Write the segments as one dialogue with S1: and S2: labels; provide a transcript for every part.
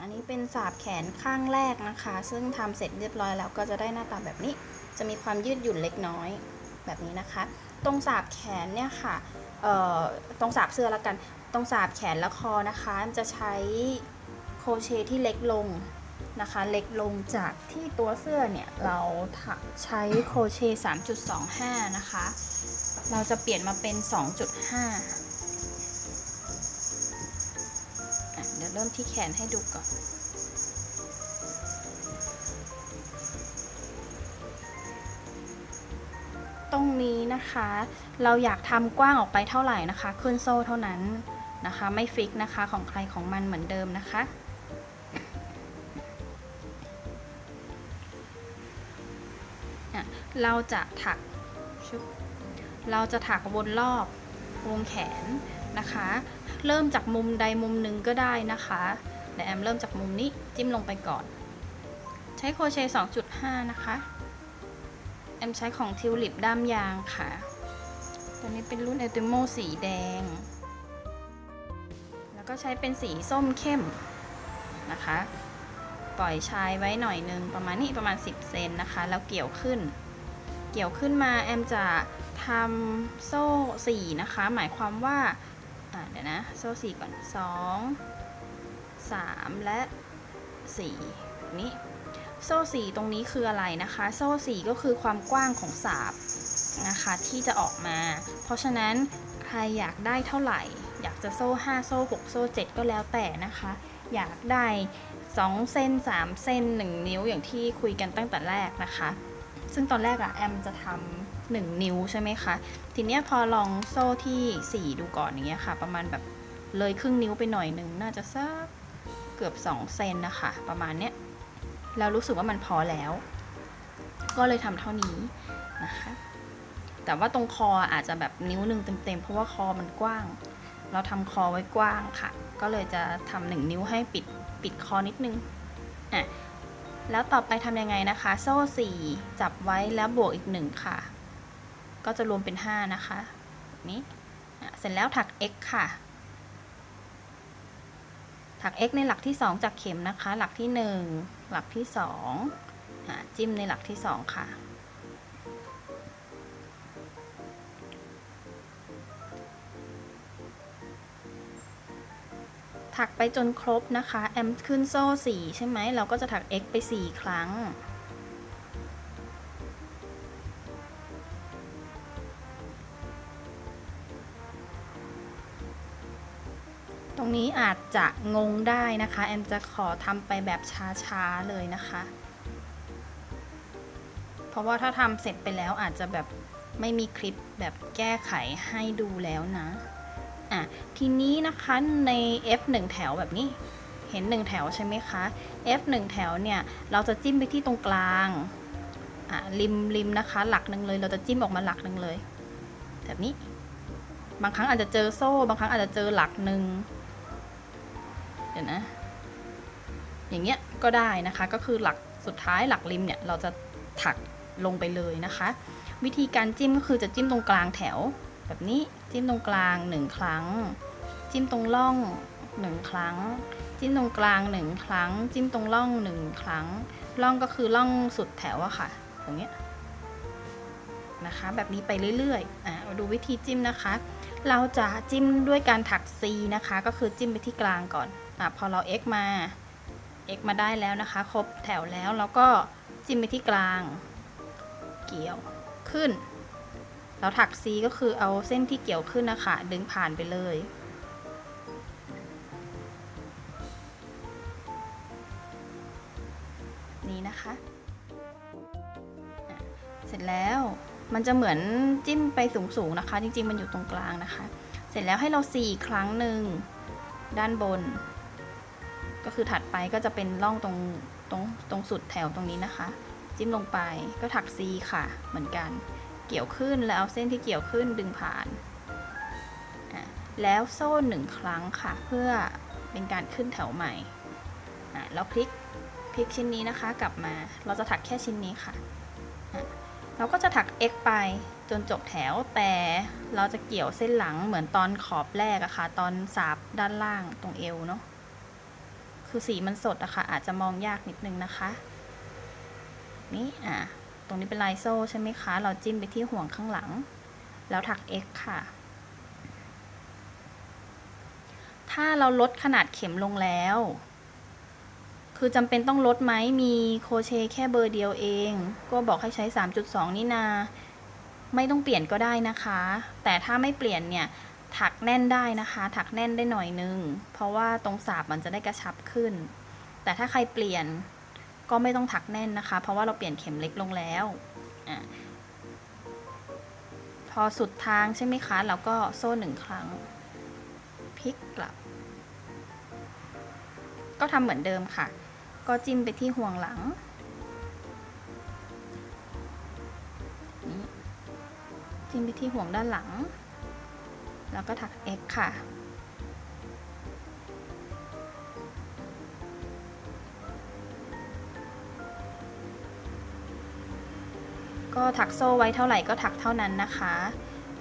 S1: อันนี้เป็นสาบแขนข้างแรกนะคะ ซึ่งทำเสร็จเรียบร้อยแล้วก็จะได้หน้าตาแบบนี้ จะมีความยืดหยุ่นเล็กน้อยแบบนี้นะคะ ตรงสาบแขนเนี่ยค่ะเอ่อตรงสาบเสื้อแล้วกัน ตรงสาบแขนและคอนะคะจะใช้โครเชต์ที่เล็กลงนะคะ เล็กลงจากที่ตัวเสื้อเนี่ย เราใช้โครเชต์3.25 นะคะ เราจะเปลี่ยนมาเป็น 2.5 เริ่มที่แขนให้ดูก่อน ตรงนี้นะคะ เราอยากทำกว้างออกไปเท่าไหร่นะคะ ขึ้นโซ่เท่านั้นนะคะ ไม่ฟิกนะคะของใครของมันเหมือนเดิมนะคะเราจะถัก เราจะถักวนรอบวงแขน นะคะ เริ่มจากมุมใดมุมหนึ่งก็ได้นะคะแต่แอมเริ่มจากมุมนี้จิ้มลงไปก่อน ใช้โครเชต์2.5 นะคะ แอมใช้ของทิวลิปด้ามยางค่ะ ตัวนี้เป็นรุ่นเอติโมสีแดง แล้วก็ใช้เป็นสีส้มเข้มนะคะ ปล่อยชายไว้หน่อยนึงประมาณนี้ประมาณ 10 เซนนะคะ แล้วเกี่ยวขึ้น เกี่ยวขึ้นมาแอมจะทำโซ่4นะคะ หมายความว่า ดี๋ยวนะ โซ่4ก่อน2 3และ4แบบนี้โซ่สี่ตรงนี้คืออะไรนะคะ โซ่สี่ก็คือความกว้างของสาบนะคะที่จะออกมา เพราะฉะนั้นใครอยากได้เท่าไหร่ อยากจะโซ่ 5 โซ่ 6 โซ่ 7 ก็แล้วแต่นะคะ อยากได้2เส้น3เส้น 1 นิ้วอย่างที่คุยกันตั้งแต่แรกนะคะ ซึ่งตอนแรกอะแอมจะทำ 1 นิ้วใช่ไหมคะ ทีเนี้ยพอลองโซ่ที่ 4 ดูก่อนอย่างเงี้ยค่ะ ประมาณแบบเลยครึ่งนิ้วไปหน่อยหนึ่งน่าจะสักเกือบ 2 เซนนะคะ ประมาณเนี้ยเรารู้สึกว่ามันพอแล้ว ก็เลยทำเท่านี้นะคะ แต่ว่าตรงคออาจจะแบบนิ้วหนึ่งเต็มๆ เพราะว่าคอมันกว้าง เราทำคอไว้กว้างค่ะ ก็เลยจะทำหนึ่งนิ้วให้ปิดปิดคอนิดนึงอะแล้วต่อไปทำยังไงนะคะ โซ่สี่จับไว้แล้วบวกอีกหนึ่งค่ะ ก็จะรวมเป็น 5 นะคะนี้อ่เสร็จแล้วถัก x ค่ะ ถัก x ในหลักที่ 2 จากเข็มนะคะ หลักที่ 1 หลักที่2อะจิ้มในหลักที่ 2 ค่ะ ถักไปจนครบนะคะ แอมขึ้นโซ่ 4 ใช่ไหม เราก็จะถัก x ไป 4 ครั้ง อาจจะงงได้นะคะ แอมจะขอทำไปแบบช้าๆเลยนะคะ เพราะว่าถ้าทำเสร็จไปแล้วอาจจะแบบไม่มีคลิปแบบแก้ไขให้ดูแล้วนะ อะ ทีนี้นะคะใน F 1 แถวแบบนี้ เห็น 1 แถวใช่ไหมคะ F 1 แถวเนี่ย เราจะจิ้มไปที่ตรงกลาง อะ ริมริมนะคะ หลักหนึ่งเลย เราจะจิ้มออกมาหลักหนึ่งเลย แบบนี้ บางครั้งอาจจะเจอโซ่ บางครั้งอาจจะเจอหลักหนึ่ง เดี๋ยวนะ อย่างเงี้ยก็ได้นะคะ ก็คือหลักสุดท้ายหลักริมเนี่ยเราจะถักลงไปเลยนะคะ วิธีการจิ้มก็คือจะจิ้มตรงกลางแถว แบบนี้จิ้มตรงกลางหนึ่งครั้ง จิ้มตรงร่องหนึ่งครั้ง จิ้มตรงกลางหนึ่งครั้ง จิ้มตรงร่องหนึ่งครั้งร่องก็คือร่องสุดแถวอะค่ะอย่างเงี้ยนะคะแบบนี้ไปเรื่อยๆอะมาดูวิธีจิ้มนะคะ เราจะจิ้มด้วยการถัก C นะคะ ก็คือจิ้มไปที่กลางก่อน อะพอเรา x มา x มาได้แล้วนะคะ ครบแถวแล้วเราก็จิ้มไปที่กลาง เกี่ยวขึ้นแล้วถัก C ก็คือเอาเส้นที่เกี่ยวขึ้นนะคะ ดึงผ่านไปเลย นี่นะคะ เสร็จแล้วมันจะเหมือนจิ้มไปสูงๆนะคะ จริงๆ มันอยู่ตรงกลางนะคะ เสร็จแล้วให้เรา4ครั้งหนึ่งด้านบน ก็คือถัดไปก็จะเป็นร่องตรงตรงตรงสุดแถวตรงนี้นะคะ จิ้มลงไปก็ถัก C ค่ะเหมือนกัน เกี่ยวขึ้นแล้วเอาเส้นที่เกี่ยวขึ้นดึงผ่านอะแล้วโซ่หนึ่งครั้งค่ะ เพื่อเป็นการขึ้นแถวใหม่อะแล้วพลิกพลิกชิ้นนี้นะคะกลับมา เราจะถักแค่ชิ้นนี้ค่ะอะ เราก็จะถัก x ไปจนจบแถวแต่เราจะเกี่ยวเส้นหลังเหมือนตอนขอบแรกอะค่ะ ตอนสาบด้านล่างตรงเอวเนาะ คือสีมันสดอะค่ะอาจจะมองยากนิดนึงนะคะ นี่อะตรงนี้เป็นลายโซ่ใช่ไหมคะ เราจิ้มไปที่ห่วงข้างหลัง แล้วถัก X ค่ะ ถ้าเราลดขนาดเข็มลงแล้ว คือจำเป็นต้องลดไหมมีโคเชแค่เบอร์เดียวเอง ก็บอกให้ใช้ 3.2 นี่นา ไม่ต้องเปลี่ยนก็ได้นะคะ แต่ถ้าไม่เปลี่ยนเนี่ย ถักแน่นได้นะคะ ถักแน่นได้หน่อยนึง เพราะว่าตรงสาบมันจะได้กระชับขึ้น แต่ถ้าใครเปลี่ยนก็ไม่ต้องถักแน่นนะคะ เพราะว่าเราเปลี่ยนเข็มเล็กลงแล้วอพอสุดทางใช่ไหมคะเราก็โซ่หนึ่งครั้งพลิกกลับ ก็ทำเหมือนเดิมค่ะ ก็จิ้มไปที่ห่วงหลังจิ้มไปที่ห่วงด้านหลัง แล้วก็ถัก X ค่ะ ก็ถักโซ่ไว้เท่าไหร่ก็ถักเท่านั้นนะคะ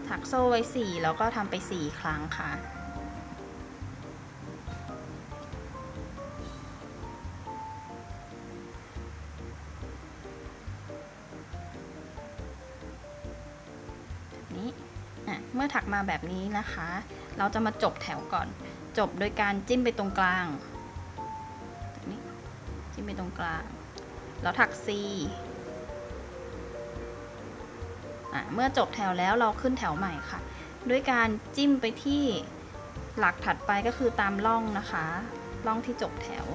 S1: ถักโซ่ไว้ 4 แล้วก็ทำไป 4 ครั้งค่ะ เมื่อถักมาแบบนี้นะคะ เราจะมาจบแถวก่อน จบโดยการจิ้มไปตรงกลางนี้จิ้มไปตรงกลาง แล้วถัก C อะเมื่อจบแถวแล้วเราขึ้นแถวใหม่ค่ะ ด้วยการจิ้มไปที่หลักถัดไปก็คือตามร่องนะคะร่องที่จบแถว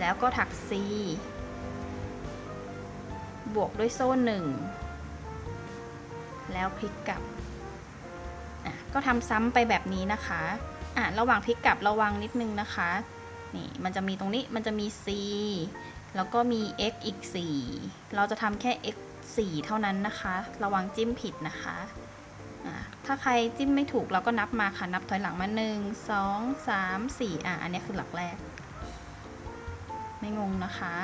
S1: แล้วก็ถัก C บวกด้วยโซ่หนึ่งแล้วพลิกกลับ ก็ทำซ้ำไปแบบนี้นะคะอะระหว่างพลิกกลับระวังนิดนึงนะคะนี่มันจะมีตรงนี้มันจะมี C แล้วก็มี x อีก 4 เราจะทำแค่ x 4 เท่านั้นนะคะ ระวังจิ้มผิดนะคะอะถ้าใครจิ้มไม่ถูกเราก็นับมาค่ะ นับถอยหลังมา 1 2 3 4 อะ อันนี้คือหลักแรก ไม่งงนะคะ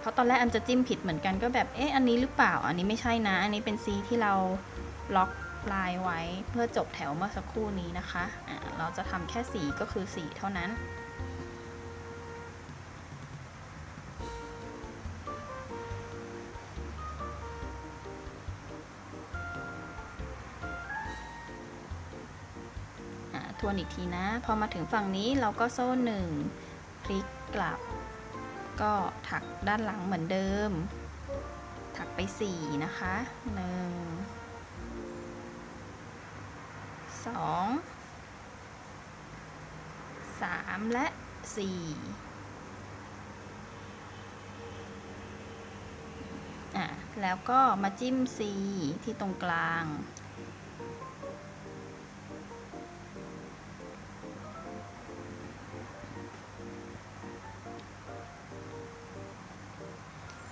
S1: เพราะตอนแรกอันจะจิ้มผิดเหมือนกันก็แบบ เอ๊ะ อันนี้หรือเปล่า อันนี้ไม่ใช่นะ อันนี้เป็น C ที่เรา ล็อกลายไว้เพื่อจบแถวเมื่อสักครู่นี้นะคะะเราจะทำแค่4ก็คือ4เท่านั้น ทวนอีกทีนะ พอมาถึงฝั่งนี้เราก็โซ่หนึ่งพลิกกลับ ก็ถักด้านหลังเหมือนเดิม ถักไป 4 นะคะหนึ่ง สองสามและ4อะแล้วก็มาจิ้ม C ที่ตรงกลาง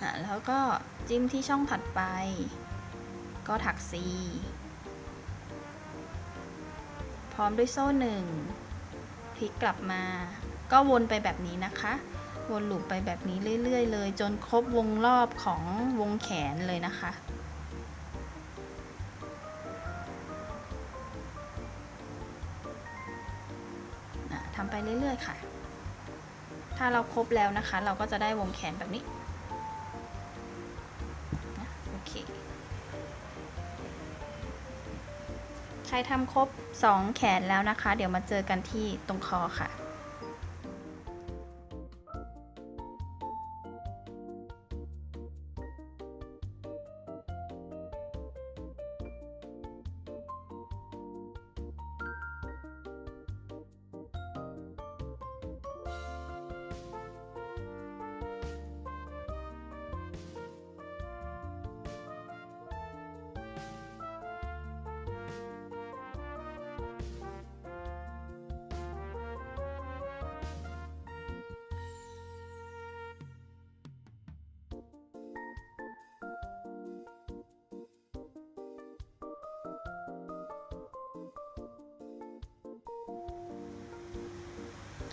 S1: อะแล้วก็จิ้มที่ช่องถัดไป ก็ถัก C พร้อมด้วยโซ่หนึ่งพลิกกลับมา ก็วนไปแบบนี้นะคะ วนลูปไปแบบนี้เรื่อย ๆ เลย จนครบวงรอบของวงแขนเลยนะคะอะทำไปเรื่อย ๆ ค่ะ ถ้าเราครบแล้วนะคะ เราก็จะได้วงแขนแบบนี้ ครทำครบ 2 แขนแล้วนะคะ เดี๋ยวมาเจอกันที่ตรงคอค่ะ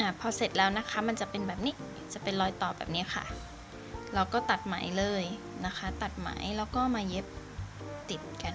S1: อะพอเสร็จแล้วนะคะมันจะเป็นแบบนี้จะเป็นรอยต่อแบบนี้ค่ะ เราก็ตัดไหมเลยนะคะ ตัดไหมแล้วก็มาเย็บติดกัน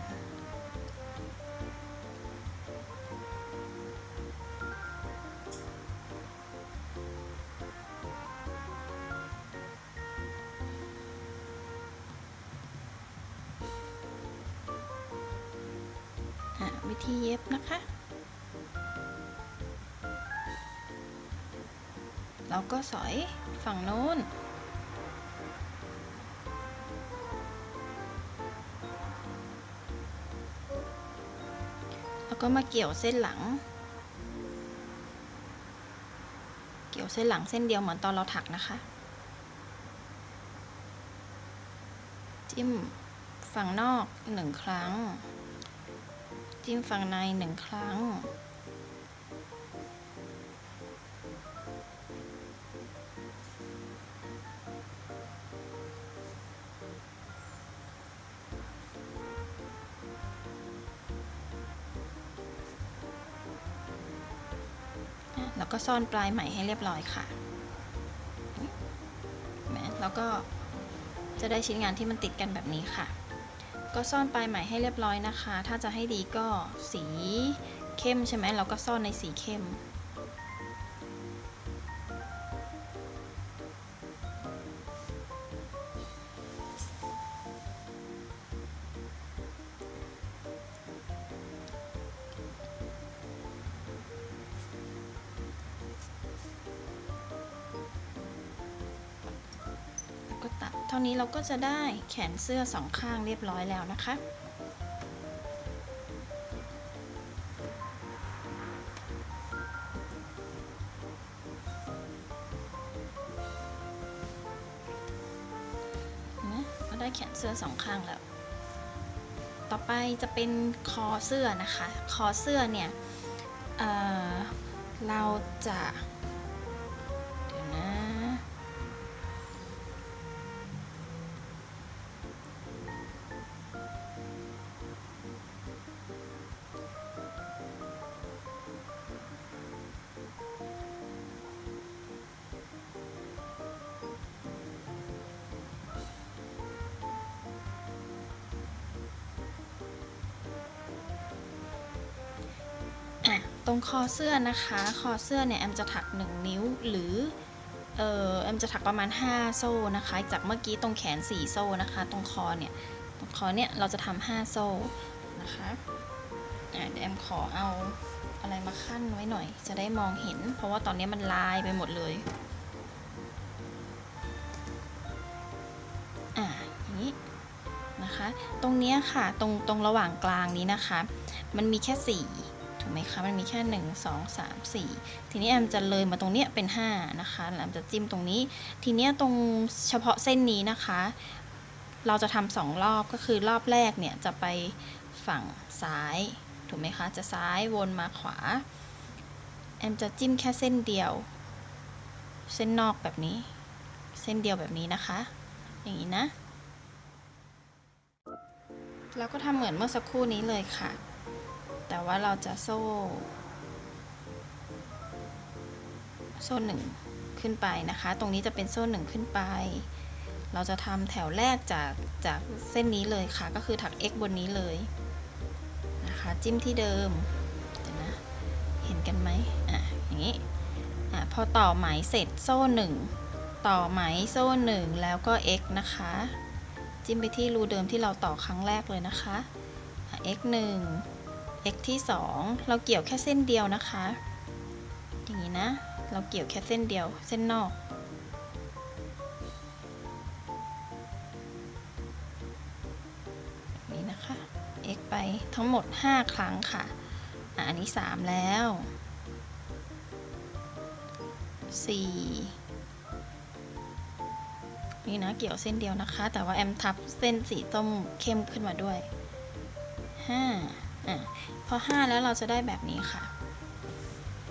S1: ก็สอยฝั่งโน้น แล้วก็มาเกี่ยวเส้นหลัง เกี่ยวเส้นหลังเส้นเดียวเหมือนตอนเราถักนะคะ จิ้มฝั่งนอกหนึ่งครั้ง จิ้มฝั่งในหนึ่งครั้ง ซ่อนปลายไหมให้เรียบร้อยค่ะแล้วก็จะได้ชิ้นงานที่มันติดกันแบบนี้ค่ะ ก็ซ่อนปลายไหมให้เรียบร้อยนะคะ ถ้าจะให้ดีก็สีเข้มใช่ไหมเราก็ซ่อนในสีเข้ม จะได้แขนเสื้อสองข้างเรียบร้อยแล้วนะคะเนไหมก็ได้แขนเสื้อสองข้างแล้ว ต่อไปจะเป็นคอเสื้อนะคะ คอเสื้อเนี่ยเเราจะ รงคอเสื้อนะคะ คอเสื้อเนี่ยแอมจะถัก 1 นิ้วหรือเออแอมจะถักประมาณ 5 โซ่นะคะ จากเมื่อกี้ตรงแขน 4 โซ่นะคะ ตรงคอเนี่ยตรงคอเนี่ยเราจะทำ5โซ่นะคะเดี๋ยวแอมขอเอาอะไรมาขั้นไว้หน่อย จะได้มองเห็น เพราะว่าตอนนี้มันลายไปหมดเลยอะอย่างนี้นะคะ ตรงเนี้ยค่ะตรงตรงระหว่างกลางนี้นะคะ มันมีแค่4 ถูกไหมคะมันมีแค่ 1 2 3 4 ทีนี้แอมจะเลยมาตรงเนี้ยเป็น 5 นะคะแล้วแอมจะจิ้มตรงนี้ ทีเนี้ยตรงเฉพาะเส้นนี้นะคะ เราจะทำสองรอบก็คือรอบแรกเนี่ยจะไปฝั่งซ้าย ถูกไหมคะ จะซ้ายวนมาขวา แอมจะจิ้มแค่เส้นเดียว เส้นนอกแบบนี้ เส้นเดียวแบบนี้นะคะ อย่างนี้นะแล้วก็ทำเหมือนเมื่อสักครู่นี้เลยค่ะ แต่ว่าเราจะโซ่ โซ่หนึ่งขึ้นไปนะคะ ตรงนี้จะเป็นโซ่หนึ่งขึ้นไป เราจะทำแถวแรกจากจากเส้นนี้เลยค่ะ ก็คือถัก x บนนี้เลยนะคะ จิ้มที่เดิมเดี๋ยวนะ เห็นกันไหมอะ อย่างนี้ อะ พอต่อไหมเสร็จโซ่หนึ่งต่อไหมโซ่หนึ่งแล้วก็ x นะคะ จิ้มไปที่รูเดิมที่เราต่อครั้งแรกเลยนะคะอะ x 1 x ที่ 2 เราเกี่ยวแค่เส้นเดียวนะคะ อย่างนี้นะ เราเกี่ยวแค่เส้นเดียว เส้นนอก นี่นะคะ x ไปทั้งหมด 5 ครั้งค่ะ อันนี้ 3 แล้ว 4 นี่นะ เกี่ยวเส้นเดียวนะคะ แต่ว่าแอมทับเส้นสีส้มเข้มขึ้นมาด้วยห้า อพอห้าแล้วเราจะได้แบบนี้ค่ะ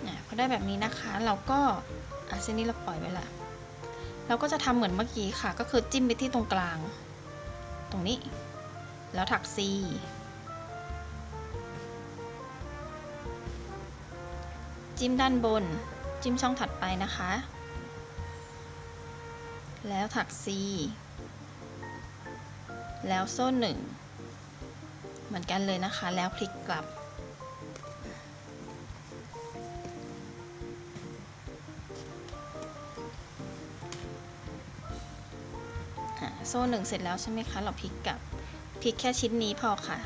S1: อพอได้แบบนี้นะคะ เราก็อะเส้นนี้เราปล่อยไว้ละเราก็จะทำเหมือนเมื่อกี้ค่ะ ก็คือจิ้มไปที่ตรงกลาง ตรงนี้ แล้วถัก C จิ้มด้านบน จิ้มช่องถัดไปนะคะ แล้วถัก C แล้วโซ่หนึ่ง มือนกันเลยนะคะ แล้วพลิกกลับ โซ่หนึ่งเสร็จแล้วใช่ไหมคะ เราพลิกกลับ พลิกแค่ชิ้นนี้พอค่ะ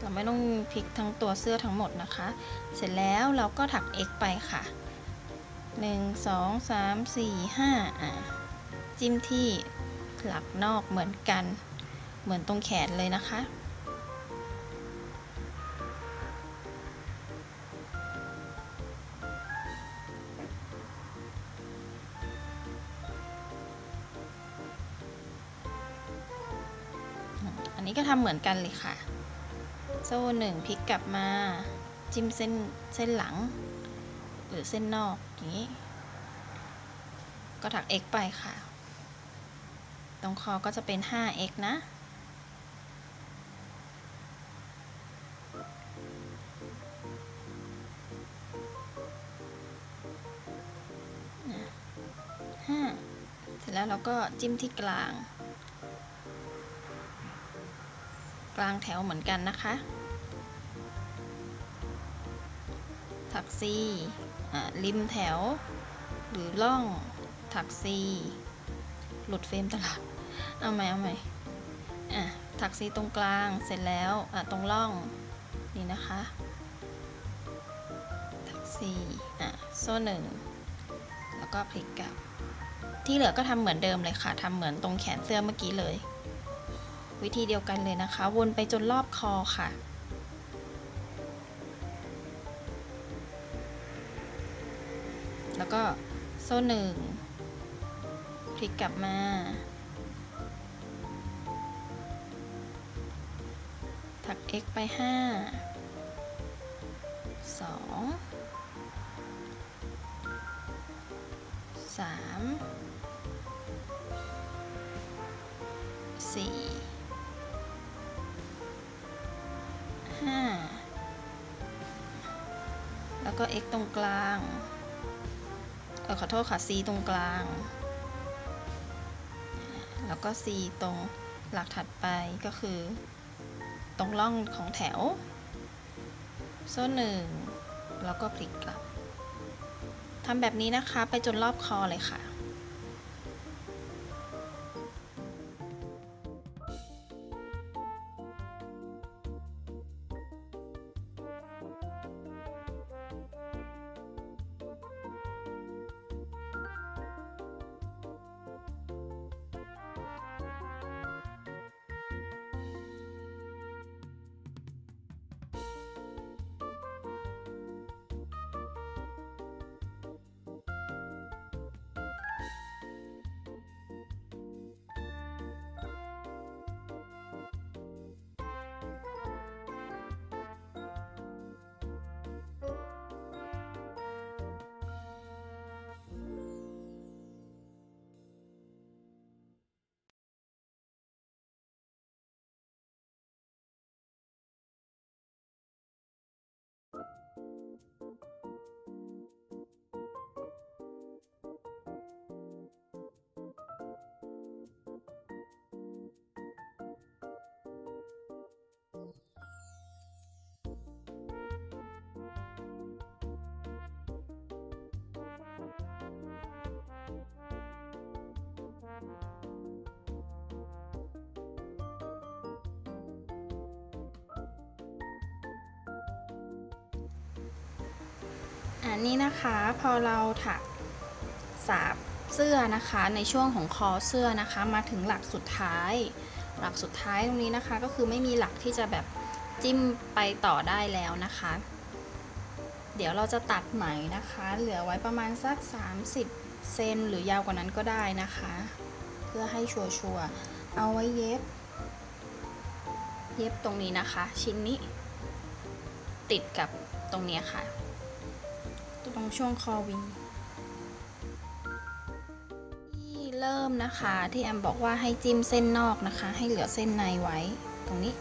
S1: เราไม่ต้องพลิกทั้งตัวเสื้อทั้งหมดนะคะ เสร็จแล้วเราก็ถัก x ไปค่ะ 1 2 3 4 5อะจิ้มที่หลักนอกเหมือนกัน เหมือนตรงแขนเลยนะคะ มือนกันเลยค่ะ โซ่หนึ่งพลิกกลับมา จิ้มเส้นเส้นหลัง หรือเส้นนอกอย่างนี้ ก็ถัก x ไปค่ะ ตรงคอก็จะเป็น 5x นะห้าเสร็จแล้วเราก็จิ้มที่กลาง กลางแถวเหมือนกันนะคะ ถักซีริมแถว หรือล่องถักซีหลุดเฟรมตลอดเอาใหม่เอาใหม่อะถักซีตรงกลางเสร็จแล้วอะตรงล่องนี่นะคะ ถักซีอะโซ่หนึ่งแล้วก็พลิกกลับ ที่เหลือก็ทำเหมือนเดิมเลยค่ะทำเหมือนตรงแขนเสื้อเมื่อกี้เลย วิธีเดียวกันเลยนะคะ วนไปจนรอบคอค่ะ แล้วก็โซ่หนึ่งพลิกกลับมา ถัก x ไป 5 2 3 ตรงกลาง เออขอโทษค่ะ c ตรงกลาง แล้วก็ c ตรงหลักถัดไปก็คือ ตรงร่องของแถว โซ่หนึ่งแล้วก็พลิกกลับทำแบบนี้นะคะไปจนรอบคอเลยค่ะ อันนี้นะคะพอเราถักสาบเสื้อนะคะในช่วงของคอเสื้อนะคะมาถึงหลักสุดท้าย หลักสุดท้ายตรงนี้นะคะก็คือไม่มีหลักที่จะแบบจิ้มไปต่อได้แล้วนะคะ เดี๋ยวเราจะตัดไหมนะคะ เหลือไว้ประมาณสัก 30 เซนหรือยาวกว่านั้นก็ได้นะคะ เพื่อให้ชัวร์ๆเอาไว้เย็บ เย็บตรงนี้นะคะ ชิ้นนี้ ติดกับตรงนี้ค่ะ ตรงช่วงคอวีที่เริ่มนะคะที่แอมบอกว่าให้จิ้มเส้นนอกนะคะ ให้เหลือเส้นในไว้ตรงนี้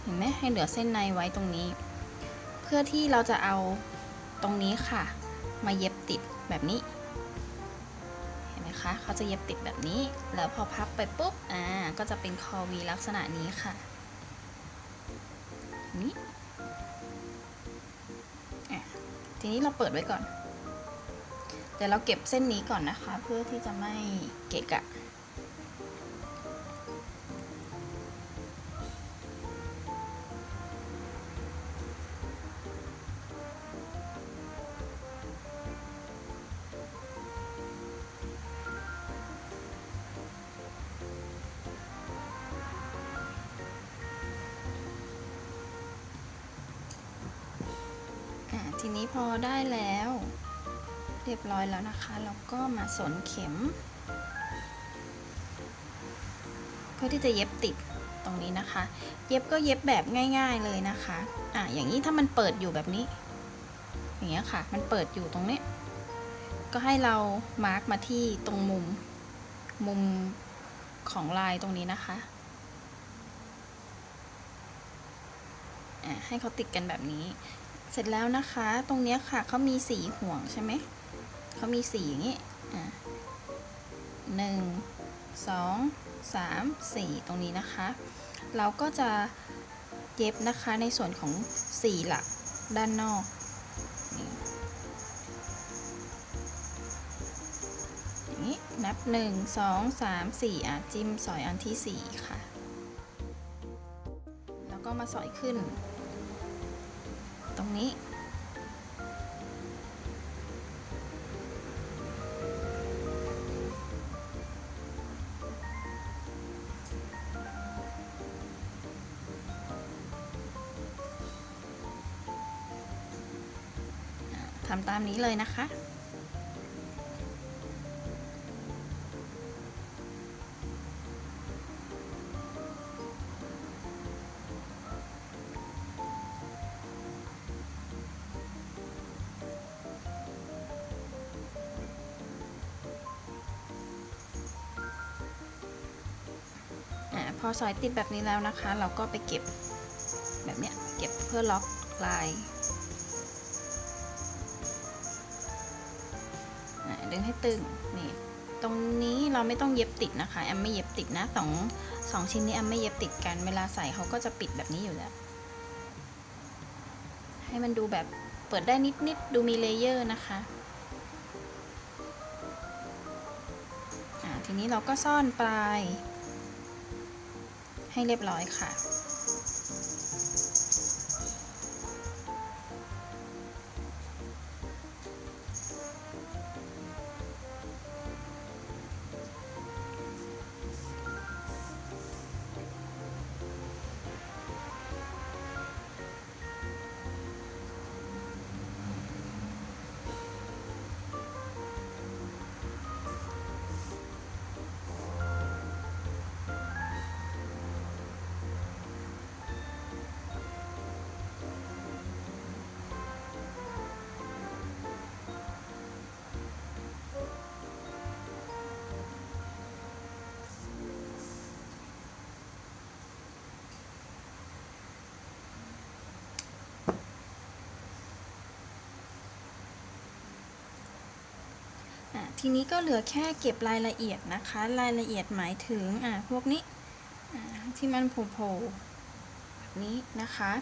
S1: เห็นไหมให้เหลือเส้นในไว้ตรงนี้ เพื่อที่เราจะเอาตรงนี้ค่ะ มาเย็บติดแบบนี้เห็นไหมคะเขาจะเย็บติดแบบนี้ แล้วพอพับไปปุ๊บ อ่า ก็จะเป็นคอวีลักษณะนี้ค่ะ นี่ ทีนี้เราเปิดไว้ก่อนเดี๋ยวเราเก็บเส้นนี้ก่อนนะคะ เพื่อที่จะไม่เกะกะ บร้อยแล้วนะคะแล้วก็มาสนเข็ม เพื่อที่จะเย็บติดตรงนี้นะคะ เย็บก็เย็บแบบง่าย ๆเลยนะคะอะอย่างนี้ถ้ามันเปิดอยู่แบบนี้ อย่างเงี้ยค่ะ มันเปิดอยู่ตรงนี้ ก็ให้เรามาร์กมาที่ตรงมุม มุมของลายตรงนี้นะคะอะให้เขาติดกันแบบนี้ เสร็จแล้วนะคะ ตรงเนี้ยค่ะเขามีสีห่วงใช่ไหม เขามีสีอย่างนี้อ่หนึ่งสองสามสี่ตรงนี้นะคะ เราก็จะเย็บนะคะในส่วนของสี่หลักด้านนอกนี่อย่างนี้นับหนึ่งสองสามสี่อะจิ้มสอยอันที่สี่ค่ะ แล้วก็มาสอยขึ้น ตรงนี้ ทำตามนี้เลยนะคะอาพอสอยติดแบบนี้แล้วนะคะ เราก็ไปเก็บแบบเนี้ย เก็บเพื่อล็อกลาย ดึงให้ตึงนี่ตรงนี้เราไม่ต้องเย็บติดนะคะแอมไม่เย็บติดนะสองสองชิ้นนี้แอมไม่เย็บติดกัน เวลาใส่เขาก็จะปิดแบบนี้อยู่แล้ว ให้มันดูแบบเปิดได้นิดๆดูมีเลเยอร์นะคะอะทีนี้เราก็ซ่อนปลายให้เรียบร้อยค่ะ ทีนี้ก็เหลือแค่เก็บรายละเอียดนะคะ รายละเอียดหมายถึงอะพวกนี้ที่มันโผล่แบบนี้นะคะ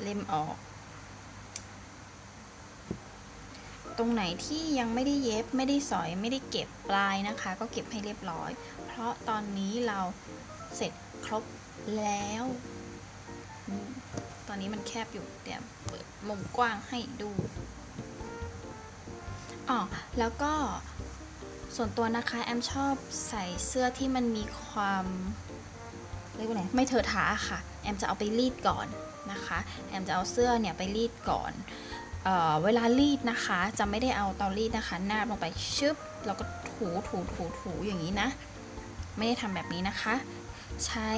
S1: เล็มออก ตรงไหนที่ยังไม่ได้เย็บไม่ได้สอยไม่ได้เก็บปลายนะคะ ก็เก็บให้เรียบร้อย เพราะตอนนี้เราเสร็จครบแล้ว ตอนนี้มันแคบอยู่เดี๋ยวเปิดมุมกว้างให้ดูอ๋อแล้วก็ ส่วนตัวนะคะแอมชอบใส่เสื้อที่มันมีความเรียกว่าไงไม่เถอะทาค่ะ แอมจะเอาไปรีดก่อนนะคะ แอมจะเอาเสื้อเนี่ยไปรีดก่อนเออเวลารีดนะคะจะไม่ได้เอาเตารีดนะคะนาบลงไปชึบแล้วก็ถูถูถูถูอย่างนี้นะ ไม่ได้ทำแบบนี้นะคะ ใช้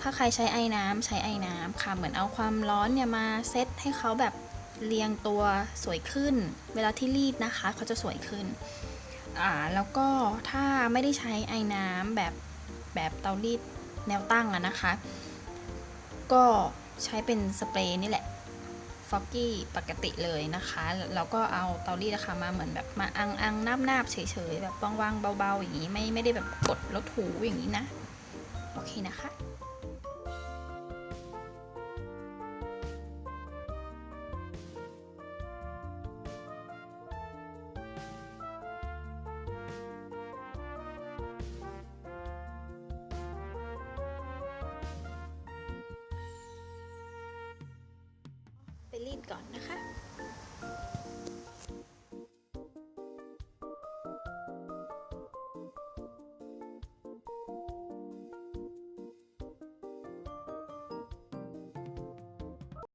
S1: ถ้าใครใช้ไอ้น้ำใช้ไอ้น้ำค่ะเหมือนเอาความร้อนเนี่ยมาเซตให้เขาแบบเรียงตัวสวยขึ้น เวลาที่รีดนะคะเขาจะสวยขึ้น อ่าแล้วก็ถ้าไม่ได้ใช้ไอ้น้ำแบบแบบเตารีดแนวตั้งอะนะคะ ก็ใช้เป็นสเปรย์นี่แหละฟอกกี้ปกติเลยนะคะ แล้วก็เอาเตารีดนะคะมาเหมือนแบบมาอังอังนาบนาบเฉยๆ แบบว่างๆเบาๆ อย่างนี้ไม่ไม่ได้แบบกดแล้วถูอย่างนี้นะ โอเคนะคะ